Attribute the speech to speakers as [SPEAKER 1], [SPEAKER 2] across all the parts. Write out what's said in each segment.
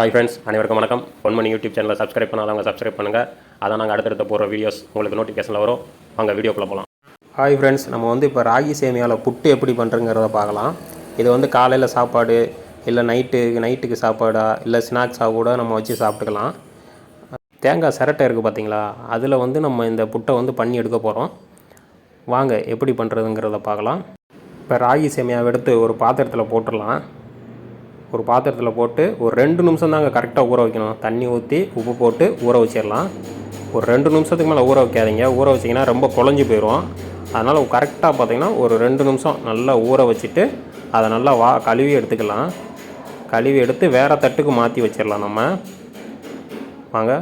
[SPEAKER 1] Hi friends அனைவருக்கும் வணக்கம். Ponmani YouTube சேனலை சப்ஸ்கிரைப் பண்ணாதவங்க சப்ஸ்கிரைப் பண்ணுங்கள் அதான் நாங்கள் அடுத்தடுத்த போகிற வீடியோஸ் உங்களுக்கு நோட்டிஃபிகேஷனில் வரும். வாங்க வீடியோக்குள்ளே போகலாம் ஹாய் ஃப்ரெண்ட்ஸ் நம்ம வந்து இப்போ ராகி சேமியாவில் புட்டு எப்படி பண்ணுறங்கிறத பார்க்கலாம். இது வந்து காலையில் சாப்பாடு இல்லை நைட்டு நைட்டுக்கு சாப்பாடா இல்லை ஸ்நாக்ஸாக கூட நம்ம வச்சு சாப்பிட்டுக்கலாம். தேங்காய் சிரட்டை இருக்குது பார்த்தீங்களா அதில் வந்து நம்ம இந்த புட்டை வந்து பண்ணி எடுக்க போகிறோம் வாங்க எப்படி பண்ணுறதுங்கிறத பார்க்கலாம். இப்போ ராகி சேமியாவை எடுத்து ஒரு பாத்திரத்தில் போட்டுடலாம். ஒரு பாத்திரத்தில் போட்டு ஒரு ரெண்டு நிமிஷம் தாங்க கரெக்டாக ஊற வைக்கணும். தண்ணி ஊற்றி உப்பு போட்டு ஊற வச்சிடலாம். ஒரு ரெண்டு நிமிஷத்துக்கு மேலே ஊற வைக்காதீங்க. ஊற வச்சிங்கன்னா ரொம்ப குழஞ்சி போயிடும் அதனால் கரெக்டாக பார்த்தீங்கன்னா ஒரு ரெண்டு நிமிஷம் நல்லா ஊற வச்சுட்டு அதை நல்லா வா கழுவி எடுத்துக்கலாம். கழுவி எடுத்து வேறு தட்டுக்கு மாற்றி வச்சிடலாம் நம்ம. வாங்க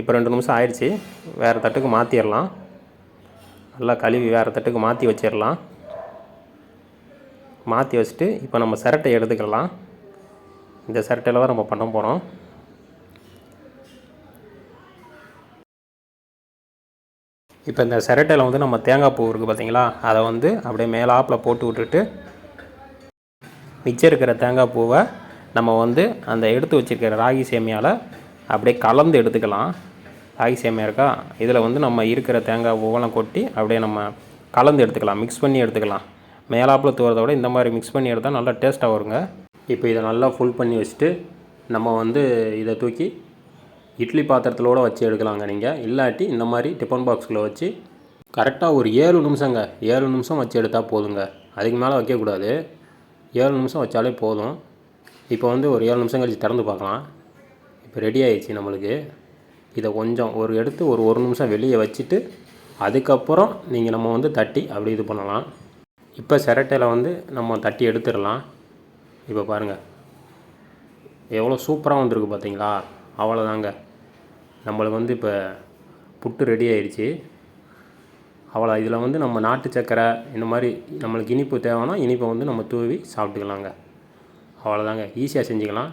[SPEAKER 1] இப்போ ரெண்டு நிமிஷம் ஆயிடுச்சு. வேறு தட்டுக்கு மாற்றிடலாம் நல்லா கழுவி வேறு தட்டுக்கு மாற்றி வச்சிடலாம். மாற்றி வச்சுட்டு இப்போ நம்ம சிரட்டை எடுத்துக்கலாம். இந்த சிரட்டையில் தான் நம்ம பண்ண போகிறோம் இப்போ இந்த சிரட்டையில் வந்து நம்ம தேங்காய் பூ இருக்குது பார்த்தீங்களா அதை வந்து அப்படியே மேலாப்பில் போட்டு விட்டுட்டு மிச்சம் இருக்கிற தேங்காய் பூவை நம்ம வந்து அந்த எடுத்து வச்சுருக்கிற ராகி சேமியாவில் அப்படியே கலந்து எடுத்துக்கலாம். ராகி சேமியா இருக்கா? இதில் வந்து நம்ம இருக்கிற தேங்காய் பூவெல்லாம் கொட்டி அப்படியே நம்ம கலந்து எடுத்துக்கலாம். மிக்ஸ் பண்ணி எடுத்துக்கலாம். மேலாப்பில் தூரதை விட இந்த மாதிரி மிக்ஸ் பண்ணி எடுத்தால் நல்லா டேஸ்ட்டாக வருங்க. இப்போ இதை நல்லா ஃபுல் பண்ணி வச்சுட்டு நம்ம வந்து இதை தூக்கி இட்லி பாத்திரத்திலோடு வச்சு எடுக்கலாங்க நீங்கள் இல்லாட்டி இந்த மாதிரி டிஃபன் பாக்ஸில் வச்சு கரெக்டாக ஒரு ஏழு நிமிஷங்க. ஏழு நிமிஷம் வச்சு எடுத்தால் போதுங்க. அதுக்கு மேலே வைக்கக்கூடாது ஏழு நிமிஷம் வச்சாலே போதும். இப்போ வந்து ஒரு ஏழு நிமிஷம் கழிச்சு திறந்து பார்க்கலாம். இப்போ ரெடி ஆயிடுச்சு நம்மளுக்கு. இதை கொஞ்சம் ஒரு எடுத்து ஒரு ஒரு நிமிஷம் வெளியே வச்சுட்டு அதுக்கப்புறம் நீங்கள் நம்ம வந்து தட்டி அப்படி இது பண்ணலாம். இப்போ சிரட்டையில் வந்து நம்ம தட்டி எடுத்துடலாம். இப்போ பாருங்கள் எவ்வளோ சூப்பராக வந்திருக்கு பார்த்தீங்களா? அவ்வளோதாங்க. நம்மளுக்கு வந்து இப்போ புட்டு ரெடி ஆயிடுச்சு. அவ்வளோ இதில் வந்து நம்ம நாட்டு சக்கரை இந்த மாதிரி நம்மளுக்கு இனிப்பு தேவைன்னா இனிப்பை வந்து நம்ம தூவி சாப்பிட்டுக்கலாங்க. அவ்வளோதாங்க. ஈஸியாக செஞ்சுக்கலாம்.